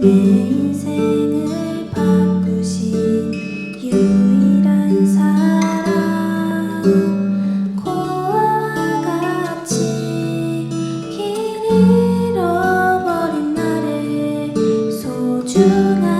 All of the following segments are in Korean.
내 인생을 바꾸신 유일한 사람 고와 같이 길 잃어버린 나를 소중한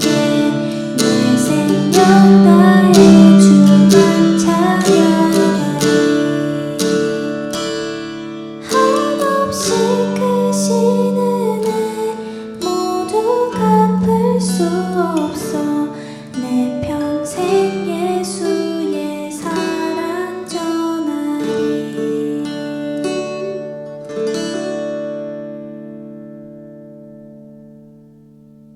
chão.